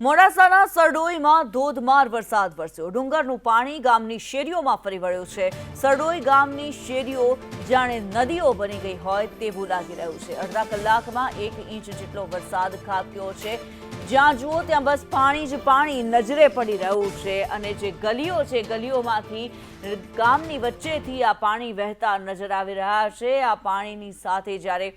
મોડાસાના સરડોઈમાં ધોધમાર વરસાદ વરસ્યો. ડુંગરનું પાણી ગામની શેરીઓમાં ફરી વળ્યું છે. સરડોઈ ગામની શેરીઓ જાણે નદીઓ બની ગઈ હોય તેવું લાગી રહ્યું છે. અડધા કલાકમાં એક ઇંચ જેટલો વરસાદ ખાબક્યો છે. જ્યાં જુઓ ત્યાં બસ પાણી જ પાણી નજરે પડી રહ્યું છે અને જે ગલીઓ છે, ગલીઓમાંથી ગામની વચ્ચેથી આ પાણી વહેતા નજર આવી રહ્યા છે. આ પાણીની સાથે જ્યારે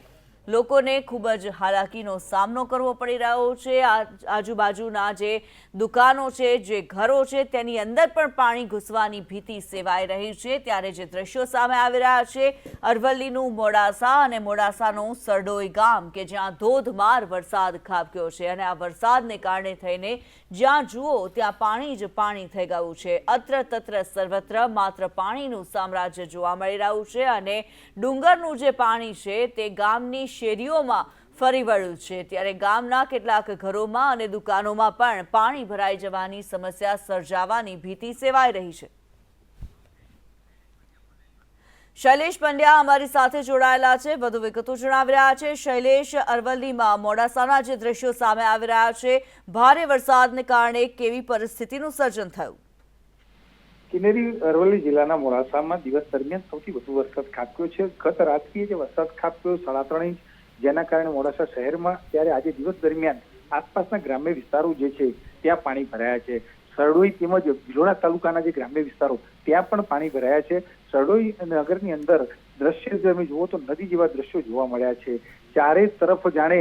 લોકોને ખૂબ જ હાલાકીનો સામનો કરવો પડી રહ્યો છે. આજુબાજુના જે દુકાનો છે, જે ઘરો છે, તેની અંદર પણ પાણી ઘૂસવાની ભીતિ સેવાઈ રહી છે. ત્યારે જે દ્રશ્યો સામે આવી રહ્યા છે, અરવલ્લીનું મોડાસા અને મોડાસાનું સરડોઈ ગામ કે જ્યાં ધોધમાર વરસાદ ખાબક્યો છે અને આ વરસાદને કારણે થઈને જ્યાં જુઓ ત્યાં પાણી જ પાણી થઈ ગયું છે. અત્ર તત્ર સર્વત્ર માત્ર પાણીનું સામ્રાજ્ય જોવા મળી રહ્યું છે અને ડુંગરનું જે પાણી છે તે ગામની શેરીઓમાં ફરી વળ્યું છે. ત્યારે ગામના કેટલાક ઘરોમાં અને દુકાનોમાં પણ પાણી ભરાઈ જવાની સમસ્યા સર્જાવાની ભીતિ સેવાઈ રહી છે. શૈલેષ પંડ્યા અમારી સાથે જોડાયેલા છે. વધુ વિગતો જણાવી રહ્યા છે. શૈલેષ, અરવલ્લીમાં મોડાસાના જે દ્રશ્યો સામે આવી રહ્યા છે, ભારે વરસાદને કારણે કેવી પરિસ્થિતિનું સર્જન થયું? કિનેરી અરવલ્લી જિલ્લાના મોડાસામાં દિવસ દરમિયાન સૌથી વધુ વરસાદ ખાબક્યો છે. ગત રાત્રિએ જે વરસાદ ખાબક્યો, સાડા ઇંચ જેના કારણે મોડાસા શહેરમાં ત્યારે આજે દિવસ દરમિયાન આસપાસના ગ્રામ્ય વિસ્તારો જે છે, ત્યાં પાણી ભરાયા છે. સરડોઈ તેમજ ભિલોડા તાલુકાના જે ગ્રામ્ય વિસ્તારો, ત્યાં પણ પાણી ભરાયા છે. સરડોઈ નગરની અંદર દ્રશ્ય તમે જુઓ તો નદી જેવા દ્રશ્યો જોવા મળ્યા છે. ચારે તરફ જાણે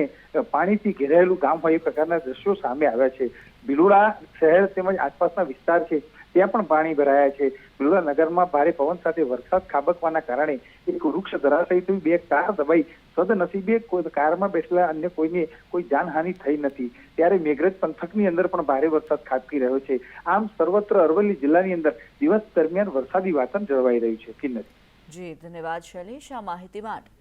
પાણીથી ઘેરાયેલું ગામ હોય એ પ્રકારના દ્રશ્યો સામે આવ્યા છે. ભિલોડા શહેર તેમજ આસપાસના વિસ્તાર છે. ત્યાં પણ પાણી ભરાયા છે. બિલોડા નગરમાં ભારે પવન સાથે વરસાદ ખાબકવાના કારણે એક વૃક્ષ ધરાશયી થયું. બે કાર દબાઈ. સદનસીબે કોઈ કારમાં બેઠેલા અન્ય કોઈને કોઈ જાનહાનિ થઈ નથી. ત્યારે મેઘરજ પંથકની અંદર પણ ભારે વરસાદ ખાબકી રહ્યો છે. આમ સર્વત્ર અરવલ્લી જિલ્લાની અંદર દિવસ દરમિયાન વરસાદી વાતાવરણ જળવાઈ રહ્યું છે. કિન્નર જી, ધન્યવાદ શૈલેષ. આ માહિતી માટે